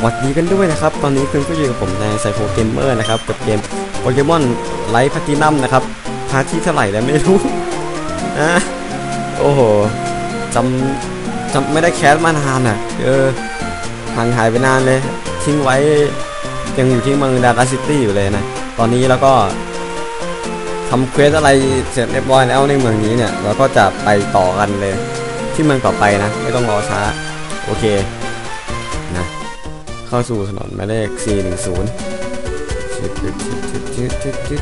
สวัสดีกันด้วยนะครับ ตอนนี้คุณก็อยู่กับผมในไซโคเกมเมอร์นะครับกับเกมโปเกมอนไลท์พัตินัมนะครับพาร์ทที่เท่าไหร่แล้วไม่รู้นะโอ้โหจำจำไม่ได้แคสมานานอะ เออห่างหายไปนานเลย ทิ้งไว้ยังอยู่ที่เมืองดาร์ซิตี้อยู่เลยนะ ตอนนี้แล้วก็ทำเควสอะไรเสร็จเรียบร้อยแล้วในเมืองนี้เนี่ย เราก็จะไปต่อกันเลย ที่เมืองต่อไปนะ ไม่ต้องรอช้า โอเค เข้าสู่ถนนหมายเลข 410ชิดชิดชิดชิดชิดชิด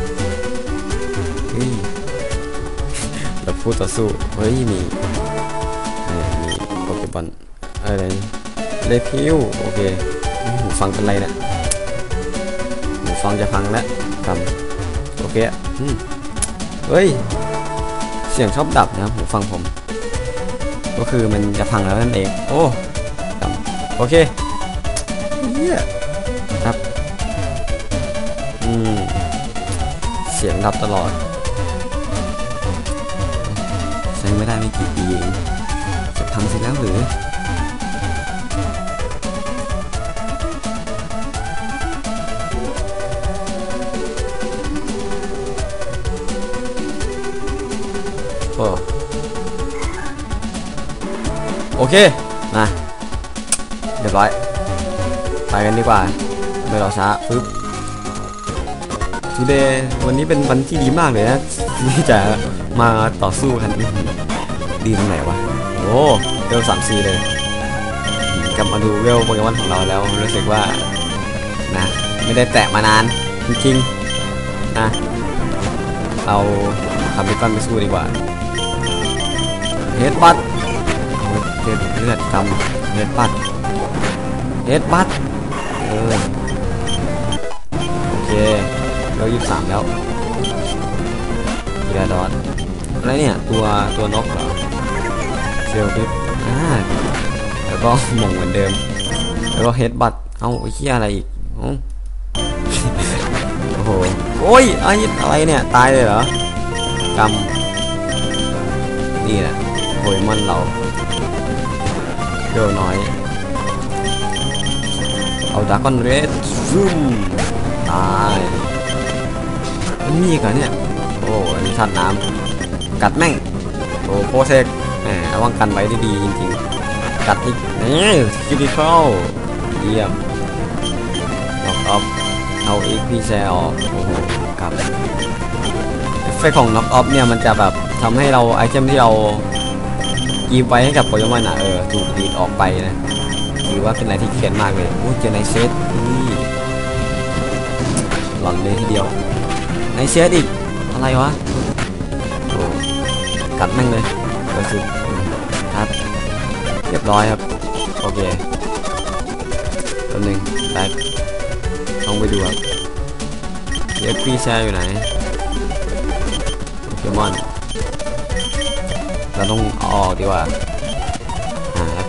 เฮ้ยเราพูดต่อสู้ เฮ้ย มีนี่มีโปเกบอลอะไรเลพิวโอเคหูฟังเป็นไรเนี่ยหูฟังจะพังแล้วทำโอเคอเฮ้ย เสียงชอบดับนะหูฟังผม ก็คือมันจะพังแล้วนั่นเอง โอ้ดำโอเค เฮียครับอืมเสียงดับตลอดใช้ไม่ได้ไม่กี่ปีเองจะพังเสร็จแล้วหรือโอ้โอเค มา เรียบร้อยไป กันดีกว่าไม่รอช้าปึ๊บ today วันนี้เป็นวันที่ดีมากเลยนะที่จะมาต่อสู้กันดีตรงไหนวะโอ้เวลสามซีเลยกลับมาดูเวลโปเกมอนของเราแล้วรู้สึกว่านะไม่ได้แตะมานานจริงๆนะเอาคำพิปันไปสู้ดีกว่าเฮดบัตเฮดเลือดกำเฮดบัตเฮดบัต โอเค เรายี่สามแล้วเกียร์ดอทอะไรเนี่ย ตัวตัวนกเหรอเซลฟิปอ่าแล้วก็หม่งเหมือนเดิม แล้วก็เฮดบัตเอ้าไอ้เหี้ยอะไรอีกโอ้โหโอ้ยไอ้อะไรเนี่ย ตายเลยเหรอกำนี่แหละโปเกมอนเราเร็วน้อย เอาดากอนเรดซูมตายมันมีอีกเหรอเนี่ย โอ้อันนี้ธาตุน้ำกัดแม่ง โอ้โคเซกแหมระวังกันไว้ดีจริงๆ กัดอีกนี่คิวดิคอลเยี่ยมล็อกออฟเอาอีกพี่แชร์ออกโอ้โหกับเอฟเฟกของน็อกออฟเนี่ยมันจะแบบทำให้เราไอเทมที่เรากีบไว้ให้กับโปเกมอนอะเออถูกดีดออกไปนะ ถือว่าเป็นอะไรที่เขียนมากเลยโอ้เจอในเซตนี่หลอนเลยทีเดียวในเซตอีกอะไรวะโอ้กัดแม่งเลยเปิดสุดครับเรียบร้อยครับโอเคตัวหนึ่งแบกต้องไปดูครับเดี๋ยวพี่แชร์อยู่ไหนโปเกมอนเราต้องเอาอกดีกว่า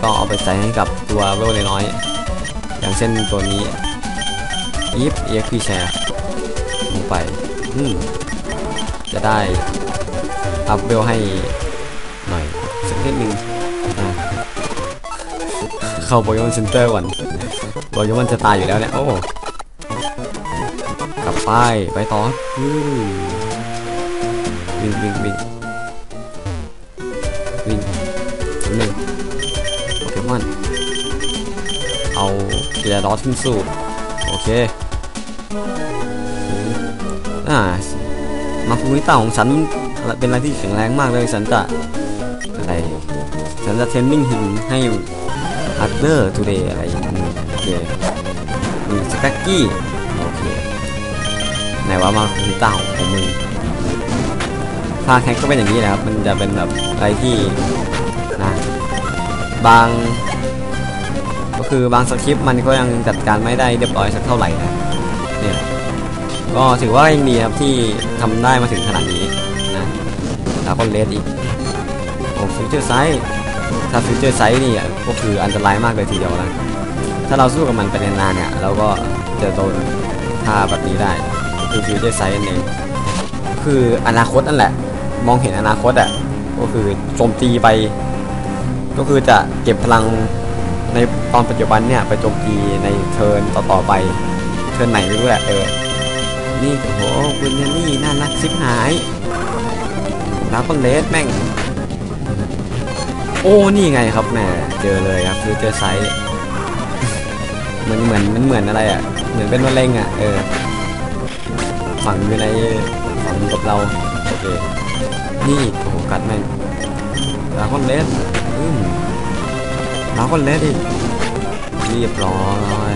แล้วก็เอาไปใส่ให้กับตัวเวลน้อยๆอย่างเช่นตัวนี้อีฟเอ็กพีแชร์ลงไปจะได้อัพเวลให้หน่อยสักนิดนึงอ่าเข้าโปเกมอนเซ็นเตอร์ก่อนโปเกมอนจะตายอยู่แล้วเนี่ย โอ้กลับไป ไปต่อมวิ่งวิ่งวิ่ง เกียร์ดอทขึ้นสู้โอเคอ่ามาฟูนิต้าของฉันเป็นอะไรที่แข็งแรงมากเลยฉันจะอะไรฉันจะเทรนนิ่งหินให้ฮัตเดอร์ทูเดย์อะไรอย่างนี้โอเคมีสแต็กกี้โอเคไหนว่ามาฟูนิต้าของมึงภาคแฮกก็เป็นอย่างนี้นะครับ มันจะเป็นแบบอะไรที่นะบาง ก็คือบางสคริปต์มันก็ยังจัดการไม่ได้เรียบร้อยสักเท่าไหร่นะเนี่ยก็ถือว่ายังดีครับที่ทำได้มาถึงขนาดนี้นะแล้วก็เลสอีกโอ้ฟิวเจอร์ไซส์ถ้าฟิวเจอร์ไซส์นี่อะก็คืออันตรายมากเลยทีเดียวนะถ้าเราสู้กับมันไปนานๆเนี่ยเราก็จะโดนท่าแบบนี้ได้คือฟิวเจอร์ไซส์นั่นเองคืออนาคตนั่นแหละ มองเห็นอนาคตอะก็คือโจมตีไป ก็คือจะเก็บพลัง ในตอนปัจจุบันเนี่ยไปโจมตีในเทิร์นต่อๆไป เทิร์นไหนไม่รู้แหละเออ นี่โอ้โหคุณเนนี่น่ารักซิบหายแล้วก็เลสแม่ง โอ้นี่ไงครับแหมเจอเลยครับคือเจอไซส์เหมือนเหมือนมันเหมือนอะไรอะ เหมือนเป็นมะเร็งอะเออฝังอยู่ในฝังอยู่กับเราโอเคนี่โอ้โหกัดแม่งดราก้อนเลสอืม ดราก้อนเลสดิเรียบร้อย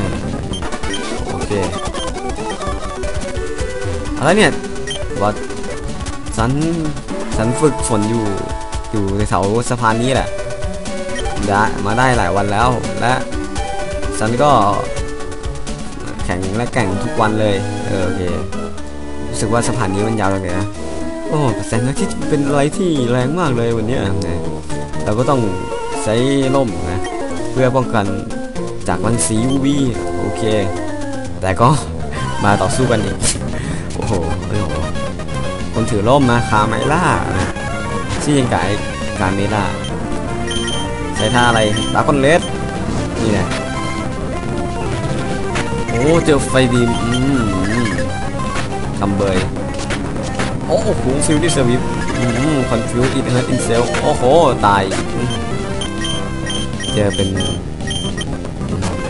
โอเคอะไรเนี่ยว่าฉันฉันฝึกฝนอยู่อยู่ในเสาสะพานนี้แหละได้มาได้หลายวันแล้วและฉันก็แข่งและแข่งทุกวันเลยเออโอเครู้สึกว่าสะพานนี้มันยาวเลยนะโอ้แสงอาทิตย์เป็นอะไรที่แรงมากเลยวันนี้เราก็ต้องใช้ร่มนะ เพื่อป้องกันจากรังสี UV โอเค แต่ก็มาต่อสู้กันอีก โอ้โหโอ้โหคนถือร่มนะคาไมล่านะชื่อยังไงการเมล่า ใช้ท่าอะไรดาคอนเลสนี่แหละโอ้เจอไฟบีมอืมอืมกำเบยโอ้โหฟิลที่เซอร์วิสคอนฟิวอินเฮิร์ตอินเซลโอ้โห ตาย เจอเป็น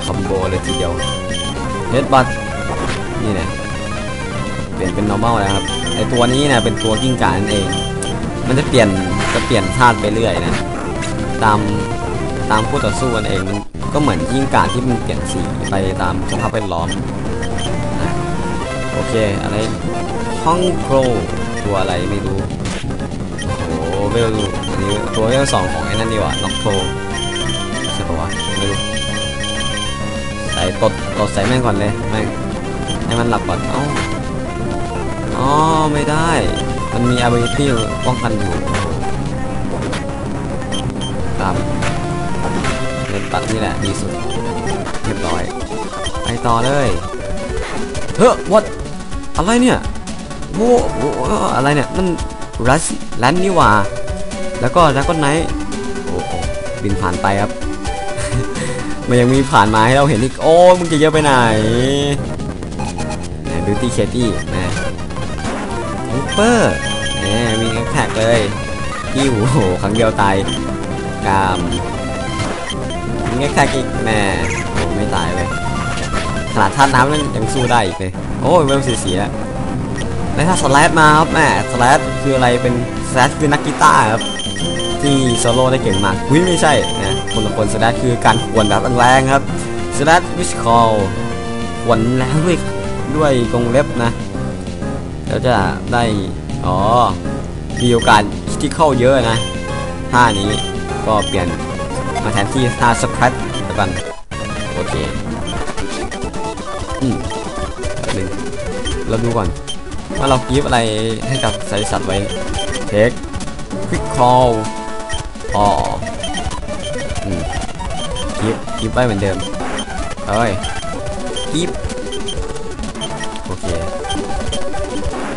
คอมโบเลยทีเดียวเฮดบัตนี่เนี่ยเปลี่ยนเป็น normal แล้วครับไอตัวนี้เนี่ยเป็นตัวกิ้งก่านั่นเอง มันจะเปลี่ยนจะเปลี่ยนธาตุไปเรื่อยนะ ตามตามผู้ต่อสู้กันเองมันก็เหมือนกิ้งก่าที่มันเปลี่ยนสีไปตามสภาพแวดล้อมอะโอเคอะไรห้องโครตัวอะไรไม่รู้โอ้โหเวลอันนี้ตัวเวลสองของไอ้นั่นดีกว่าน็อกโทใช่ปะวะไม่รู้ใส่ตดตดใส่แม่งก่อนเลยแม่งให้มันหลับก่อนเอ้าอ๋อไม่ได้ มันมี ability ป้องกันอยู่ตามเล่นตัดนี่แหละดีสุดเรียบร้อยไปต่อเลยเฮ้อ what อะไรเนี่ยโอ้โหอะไรเนี่ยมันรัสแลนนี่ว่า แล้วก็แล้วก็ไนท์โอ้โหบินผ่านไปครับ มันยังมีผ่านมาให้เราเห็นอีก โอ้มึงจะเยอะไปไหนบิวตี้เคตี้นะฮูเปอร์นี่มีแท็กเลยกิ้วโอ้โหครั้งเดียวตายกามมีแท็กอีกแม่โอ้ไม่ตายเลยขนาดท่าน้ำนั่นยังสู้ได้อีกเลย โอ้ยเวลสีสีแล้วแล้วถ้าสแลดมาครับแม่สแลดคืออะไรเป็นสแลดคือนักกีตาร์ครับที่โซโล่ได้เก่งมากอุ้ยไม่ใช่นะ คนละคนสแลดคือการขวนแบบแรงครับสแลดวิชคอลขวนแล้วด้วยด้วยกรงเล็บนะแล้วจะได้อ๋อมีโอกาสที่เข้าเยอะนะท่านี้ก็เปลี่ยนมาแทนที่ท่าสแครตแล้วกันโอเคอืมหนึ่งเราดูก่อนว่าเรากีฟอะไรให้กับไซสัตว์ไว้เทคควิกคอลอ๋อ กีฟไว้เหมือนเดิมเอ้ยกีฟโอเค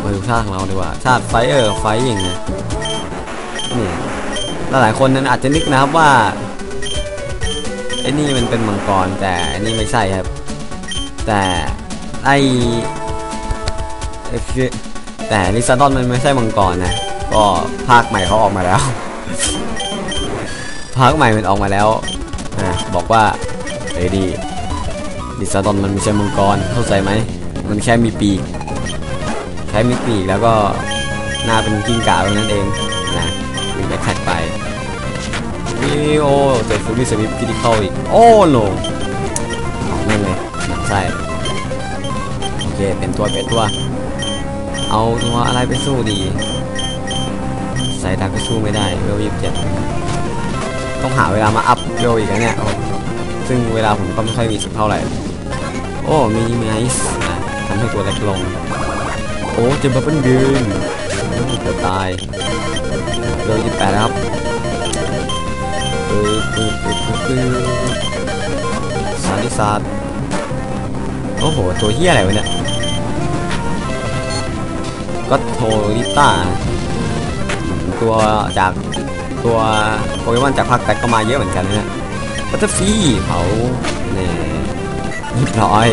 มาดูท่าของเราดีกว่าท่าไฟเออร์ไฟอย่างเงี้ยนี่หลายคนนั้นอาจจะนึกนะครับว่าไอ้นี่มันเป็นมังกรแต่อันนี้ไม่ใช่ครับ แต่ไอคือแต่ลิซาดอนมันไม่ใช่มังกรนะก็ภาคใหม่เขาออกมาแล้ว ภาคใหม่มันออกมาแล้ว นะบอกว่าเฮ้ยดีลิซาดอนมันไม่ใช่มังกรเข้าใจไหมมันแค่มีปีกแค่มีปีกแล้วก็หน้าเป็นกิ้งก่าเท่านั้นเองนะมีแบ็คแท็กไปวิโอเจอฟูลี่สวิปที่เข้าอีกโอ้โหออกแม่งเลยหนักไส้โอเคเป็นตัวเป็นตัว เอาตัวอะไรไปสู้ดี ใส่ดักไปสู้ไม่ได้เวลยี่สิบเจ็ด ต้องหาเวลามาอัพเวอีกนะเนี่ยซึ่งเวลาผมก็ไม่ค่อยมีสักเท่าไหร่ โอ้มีไมส์ทำให้ตัวเล็กลง โอ้เจอบับเบิ้ลบินเกือบตายเวลยี่แปดครับปึ๊บปึ๊บปึ๊บปึ๊บปึ๊บซาดิซาดโอ้โห ตัวเฮียอะไรวะเนี่ย ก็โทริต้า ตัวจาก ตัวโปเกมอนจากภาคแตกก็มาเยอะเหมือนกันนะฮะเฮ้ยบัตเตอร์ฟีเผาเนี่ยเรียบร้อย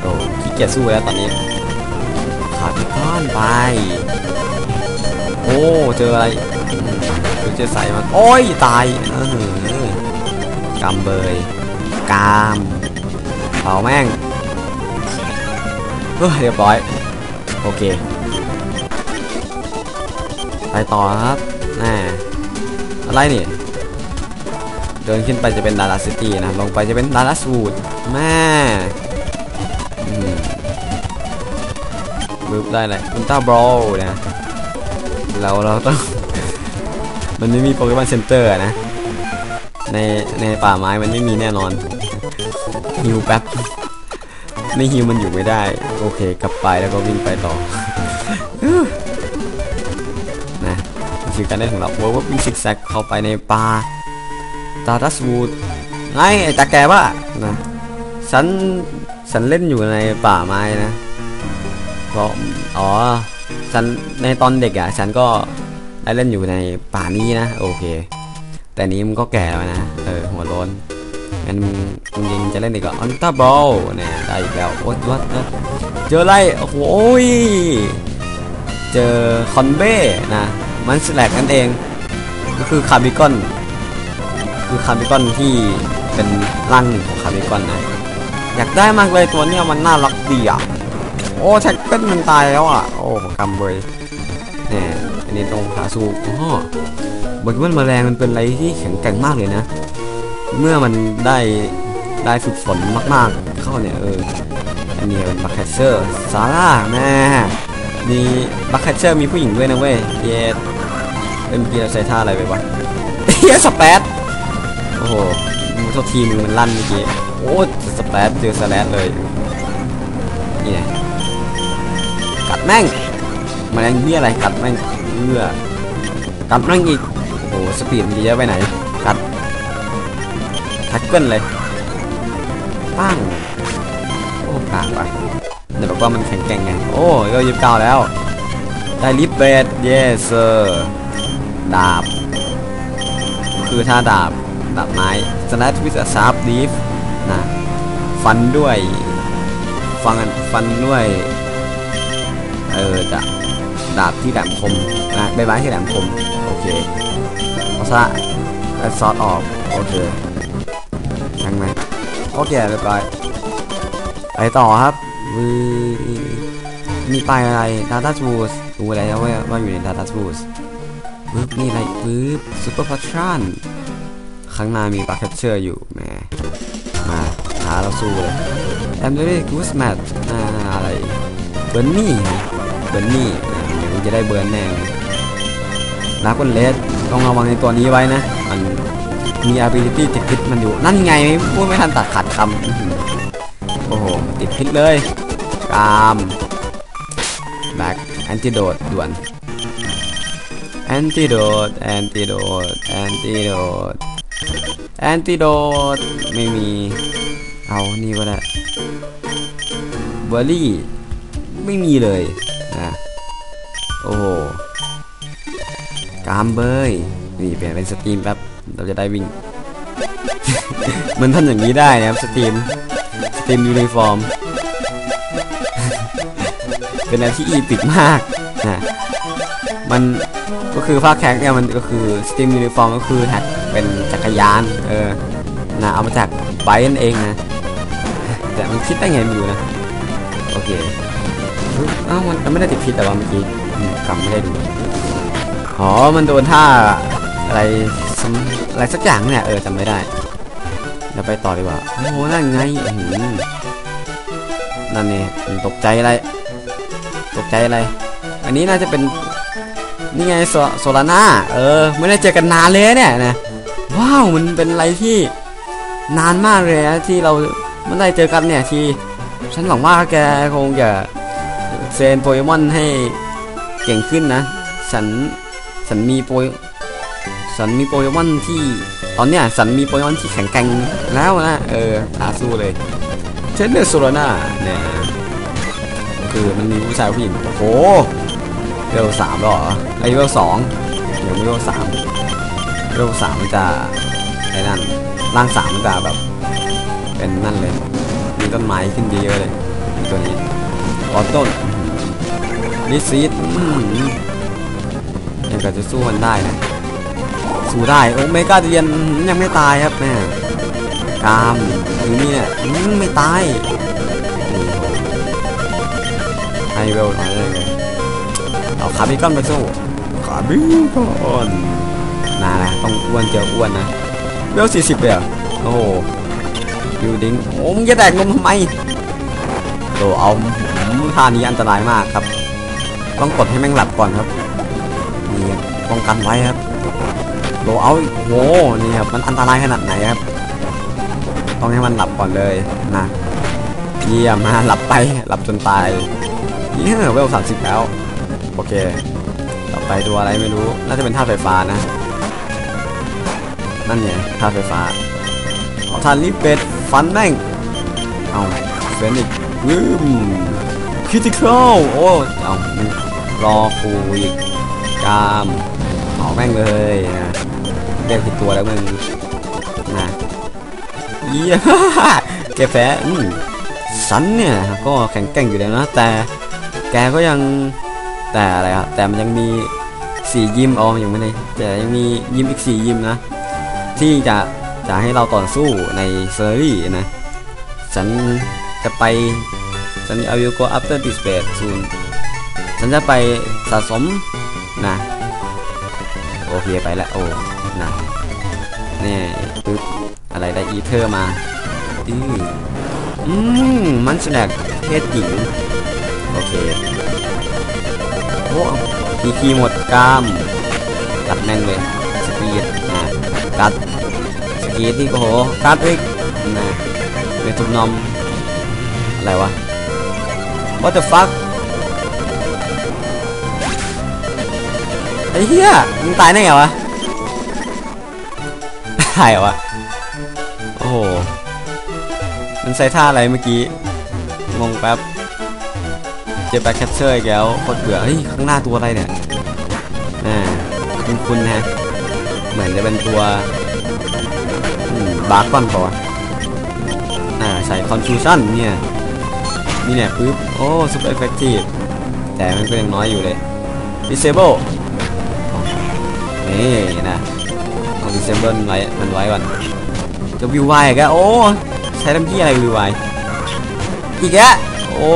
โอ้ขี้เกียจสู้แล้วตอนนี้ ขาดไปก้อนไป โอ้เจออะไรเจอใส่มันโอ้ยตายกำเบยกามเผาแม่งเฮ้ยเรียบร้อย โอเค ไปต่อครับ น่อะไรนี่ เดินขึ้นไปจะเป็นดาราซิตี้นะลงไปจะเป็นดาราสูดแม่อืมบึบได้เลยอุลตร้าบอลนะเราเราต้อง มันไม่มีโปเกมอนเซ็นเตอร์นะ ในในป่าไม้มันไม่มีแน่นอนฮิวแป๊บไม่ฮิวมันอยู่ไม่ได้ โอเค กลับไปแล้วก็วิ่งไปต่อ คือการเล่นของเราเวิร์กวิ่งซิกแซกเข้าไปในป่าตาดัสวูดไงไอ้ตาแกว่านะฉันฉันเล่นอยู่ในป่าไม้นะเพราะอ๋อฉันในตอนเด็กอะฉันก็ได้เล่นอยู่ในป่านี้นะโอเค แต่นี้มึงก็แก่แล้วนะเออหัวโล้นงั้นมึงยังจะเล่นอีกเหรออันตาบอลเนี่ยได้อีกแล้วโอ๊ยวัดเจออะไรโอ้โหยเจอคอนเบ้นะ มันสแลกนั่นเอง ก็คือคาร์บิคอน คือคาร์บิคอนที่เป็นร่างหนึ่งของคาร์บิคอนนะอยากได้มากเลยตัวเนี้ยมันน่ารักดีอะ โอ้แท็กเกิลมันตายแล้วอะ โอ้กำเบยเนี่ยอันนี้ตรงขาสูบอ๋อบนว่าแมลงมันเป็นอะไรที่แข็งแกร่งมากเลยนะ เมื่อมันได้ได้ฝึกฝนมากๆ เข้าเนี่ยเออ อันนี้เป็นบัคแคเชอร์ซาร่าแม่มีบัคแคเชอร์มีผู้หญิงด้วยนะเว้ย เย สเอ็มกีเราใช้ท่าอะไรไปวะเฮียสเปซโอ้โหมึงโทษทีมึงมันลั่นเมื่อกี้โอ้สเปซเจอสแลดเลยนี่ไงกัดแม่งแมลงเฮียอะไรกัดแม่งเอื้อกัดแม่งอีกโอ้โหสปีดมันจะเยอะไปไหนกัดแท็กเกิลเลยปั้งโอ้กากไปเดี๋ยวบอกว่ามันแข็งแกร่งไงโอ้ยยิบเก้าแล้วได้ลิฟเบดเยสเซอร์ ดาบ คือท่าดาบ ดาบไม้สแลชวิสซาร์ฟลีฟนะ ฟันด้วย ฟังฟันด้วย เออจะดาบที่แหลมคมนะใบไม้ที่แหลมคม โอเคเอาซะแล้วซอสออก โอเคช่างไหมโอเคเรียบร้อยไปต่อครับวือมีไปายอะไร Data Tools รู้แล้วว่าว่าอยู่ใน Data Tools ปึ๊บนี่อะไรปึ๊บ Super Potion ข้างหน้ามีปลาแคปเชอร์อยู่แหมมาหาเราสู้เลยแอมเดอรี่กูสแมทอ่าอะไรเบิร์นนี่เบิร์นนี่เดี๋ยวจะได้เบิร์นแน่ลาคนเลสต้องระวังในตัวนี้ไว้นะ มันมี ability ติดพิษมันอยู่ นั่นไงพูดไม่ทันตัดขัดคำโอ้โห ติดพิษเลย กามแบกแอนติโดดด่วน แอนติโดดแอนติโดดแอนติโดดแอนติโดดไม่มี เอา นี่ก็ได้เบอร์รี่ ไม่มีเลยนะโอ้โหกามเบย นี่เปลี่ยนเป็นสตรีมแป๊บ เราจะได้วิ่ง มันท่านอย่างนี้ได้นะครับสตรีม สตรีมยูนิฟอร์ม เป็นอะไรที่อีปิกมากนะมัน ก็คือภาคแคกเนี่ยมันก็คือสตรีมยูนิฟอร์มก็คือแท็กเป็นจักรยานเออนะเอามาจากไบค์นั่นเองนะแต่มันคิดได้ไงไม่รู้นะโอเคอ้าวมันไม่ได้ติดพิษแต่ว่าเมื่อกี้กำไม่ได้ดูอ๋อมันโดนท่าอะไรอะไรสักอย่างเนี่ยเออจำไม่ได้เดี๋ยวไปต่อดีกว่าโอ้โหนั่นไงหือนั่นนี่ตกใจอะไร ตกใจอะไร อันนี้น่าจะเป็น นี่ไงโซโซลาน่าเออ ไม่ได้เจอกันนานเลยเนี่ยนะว้าวมันเป็นอะไรที่นานมากเลยนะที่เราไม่ได้เจอกันเนี่ยที่ฉันหวังว่าแกคงจะเซนโปเกมอนให้เก่งขึ้นนะ ฉันฉันมีโปยฉันมีโปเกมอนที่ตอนเนี้ยฉันมีโปเกมอนที่แข็งแกร่งแล้วนะเอออาสู้เลยเช่นเดอร์โซโลนาเนี่ยคือมันมีผู้ชายผู้หญิงโอ้โห เลเวลสามแล้วเหรอไอเลเวลสองเดี๋ยวไม่เลเวลสามเลเวลสามมันจะไอ้นั่นร่างสามมันจะแบบ เป็นนั่นเลย มีต้นไม้ขึ้นเยอะเลย ตัวนี้ออต้นลิซีดยังก็จะสู้มันได้นะสู้ได้โอ้เมก้าเดียนยังไม่ตายครับแม่กามอยู่นี่เนี่ยไม่ตายนี่ให้เวลน่อยเลย เอาคาร์บิคอนมาสู้คาร์บิคอนน่านะต้องอ้วนเจออ้วนนะเวลสี่สิบเลยเหรอโอ้โหบิวดิ้งโอ้มึงจะแตกนมทำไมโตเอาหืมท่านี้อันตรายมากครับ ต้องกดให้แม่งหลับก่อนครับนี่ครับป้องกันไว้ครับโลเอาโหนี่ครับมันอันตรายขนาดไหนครับ ต้องให้มันหลับก่อนเลยนะเยี่ยมมาหลับไปหลับจนตายเยี่ยเวลสามสิบแล้ว โอเค ต่อไปตัวอะไรไม่รู้ น่าจะเป็นท่าตุไฟฟ้านะ นั่นไงท่าตุไฟฟ้าเอาท่านลิเป็ดฟันแม่ง เอาเฟนิกวืมคริติคอลโอ้เอารอกูอีกกามเอาแม่งเลยนะเรียกผิดตัวแล้วมึงนะเยี่ยแกแพ้สันเนี่ยก็แข็งแกร่งอยู่แล้วนะ แต่แกก็ยัง แต่อะไรครับแต่มันยังมีสียิมอ๋อยังไม่ได้แต่ยังมียิมอีกสียิมนะ ที่จะจะให้เราต่อสู้ในเซอรี่นะฉันจะไปฉัน I will go after this bed soon ฉันจะไปสะสมนะโอเคไปแล้วโอ้นะนี่ปึ๊บอะไรได้อีเทอร์มาอืออืมมันแสดงเพศหญิงโอเค อ้ทีคีหมดกล้ามกัดแม่งเลยสปีดนะกัดสกีที่โอ้โหกัดอีกนะเมทุนนอมอะไรวะ what the fuck ไอ้เหี้ยมึงตายได้ไงวะตายวะโอ้โหมันใส่ท่าอะไรเมื่อกี้งงแป๊บ เจอแบ็คแคชเชอร์อีกแล้วคตรเบื่อเฮ้ยข้างหน้าตัวอะไรเนี่ยน่าคุณคุณฮะเหมือนจะเป็นตัวบาร์กอนปะวะอ่าใส่คอนฟิวชั่นเนี่ยนี่เนี่ยปึ๊บโอ้ซุปเปอร์เอฟเฟกตีฟแต่มันก็ยังน้อยอยู่เลย disable นี่นะต้อง disable มันไว้มันไว้ก่อนจะวิวไวอีกแล้วโอ้ใช้ทำที่อะไรวิวไวอีกแล้วโอ้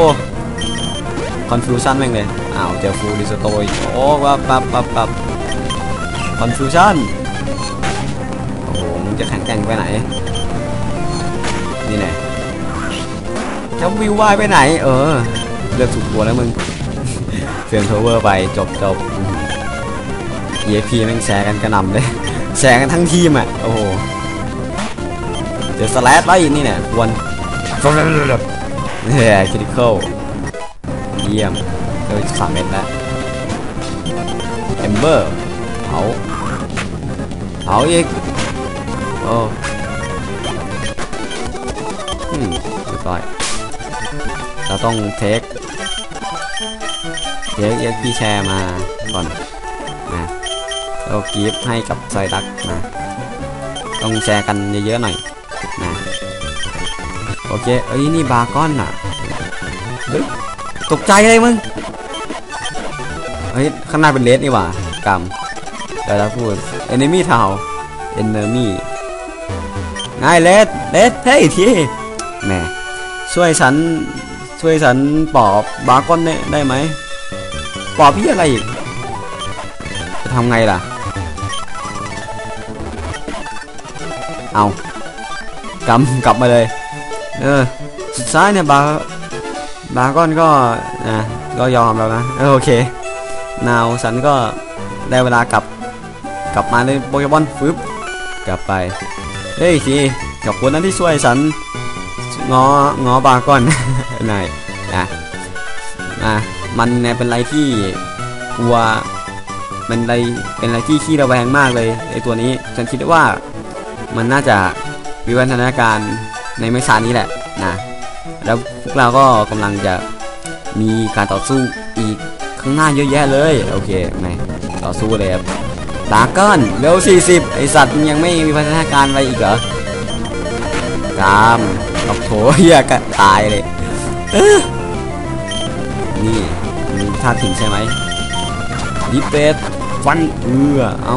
คอนฟิวชั่นแม่งเลย อ้าวเจอฟูดิสโตยโอ้ปั๊บปั๊บปั๊บปั๊บคอนฟิวชั่นโอ้โหมึงจะแข็งแกร่งไปไหน นี่แน่จะวิววายไปไหน เออ เลือกถูกตัวแล้วมึงเฟรมโทเวอร์ไปจบจบ EFP แม่งแชร์กันกระหน่ำเลย แชร์กันทั้งทีมอะ โอ้โห เดี๋ยวสแลดไปนี่เนี่ยควรเนี่ยคริติคอล เยี่ยมโดยสามเม็ดแล้วเอมเบอร์เผาเผาอีกโอ้อืมเรียบร้อยเราต้องเทคเทคเอ็กพี่แชร์มาก่อนนะเรากีฟให้กับไซดักนะต้องแชร์กันเยอะๆหน่อยนะโอเคเอ้ยนี่บาร์ก้อนอะ ตกใจเลยมึง เฮ้ย ข้างหน้าเป็นเลสนี่หว่ากำเดี๋ยวจะพูด enemy เทา enemy นายเลสเลสเฮ้ยทีแหมช่วยฉัน ช่วยฉันปอบบาร์กอนได้ได้ไหมปอบพี่อะไรอีก จะทำไงล่ะ เอากำกลับมาเลย เออ สุดท้ายเนี่ยบาร์ บาร์กอนก็นะก็ยอมแล้วนะโอเคนาวฉันก็ได้เวลากลับกลับมาในโปเกมอนฟึบกลับไปเฮ้ยทีขอบคุณนั้นที่ช่วยฉันงองอบาร์กอนนายนะอะมันเนี่ยเป็นอะไรที่กลัวมันอะไรเป็นอะไรที่ขี้ระแวงมากเลยไอตัวนี้ฉันคิดว่ามันน่าจะวิวัฒนาการในไม่ช้านี้แหละนะแล้ว วกเราก็กำลังจะมีการต่อสู้อีกข้างหน้าเยอะแยะเลย โอเคไหมต่อสู้เลยครับดาก้อนเร็ว 40 ไอสัตว์มึงยังไม่มีพัฒนาการไปอีกเหรอกามกับโถเฮียกตายเลยนี่มีท่าถึงใช่ไหมดิเฟสฟันเอื้อเอ้า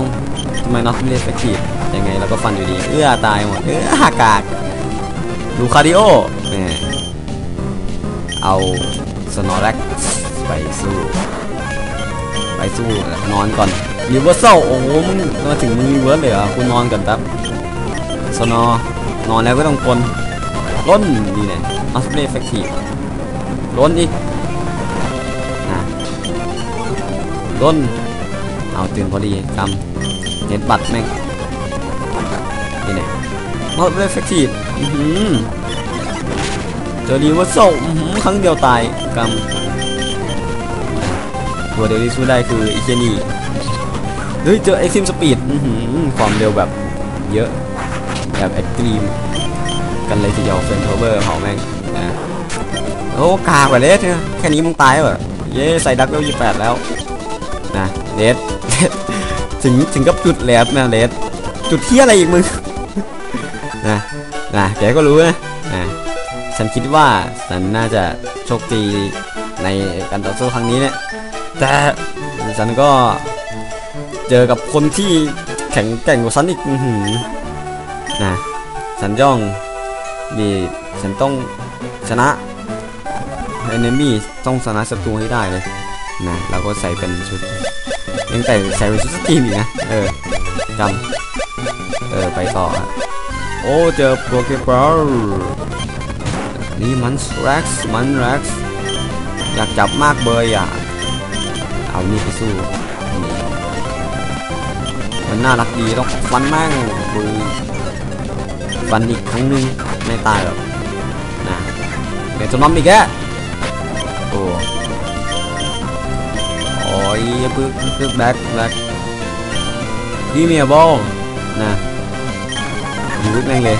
ทำไมน็อตไม่เล่นสกียังไงเราก็ฟันอยู่ดี เอื้อตายหมด เอื้อหากากดูคาร์ดิโอ เอาสโนแร็กไปสู้ ไปสู้นอนก่อนรีเวอร์เซลโอ้โหมึงมาถึงมึงรีเวิร์สเลยอะกูนอนก่อนแป๊บสโนนอนแล้วก็ต้องกลล้นดีเนี่ยอัสเบรเฟกทีล้นอีกนะล้นเอาตื่นพอดีกำเน็ตบัตรแม่งนี่เนี่ยอัสเบรเฟกทีอื้อ เจอรีวอร์เซลอื้อหือครั้งเดียวตายกำตัวเดียวที่สู้ได้คืออีเจนี่เฮ้ยเจอเอ็กซิมสปีดความเร็วแบบเยอะแบบเอ็กซ์ตรีมกันเลยทีเดียวเฟนโทเบอร์เผาแม่งนะโอ้กากว่าเลสเนี่ยแค่นี้มึงตายเหรอเย้ใส่ดักเวลยี่แปดแล้วนะเลสถึงถึงกับจุดแลบนะเลสจุดเที่ยอะไรอีกมึงนะนะแกก็รู้นะ ฉันคิดว่าฉันน่าจะโชคดีในการต่อสู้ครั้งนี้เนี่ย แต่ฉันก็เจอกับคนที่แข็งแกร่งกว่าฉันอีกนะฉันย่องดีฉันต้องชนะเอนมี่ต้องชนะศัตรูให้ได้เลยนะเราก็ใส่เป็นชุดยังแต่ใส่เป็นชุดสตรีมอีกนะเออจำเออไปต่อโอ้เจอโปเกมอล นี่มันแร็กซ์มันแร็กซ์อยากจับมากเบยอะ เอานี่ไปสู้มันน่ารักดีต้องฟันแม่งดูฟันอีกครั้งนึงไม่ตายหรอกนะเดี๋ยวจะน้อมอีกแกโอ้โอ้ยปึ๊กปึ๊กแบ็คแบ็คพี่เมียบอลนะยู่ลึกแม่งเลย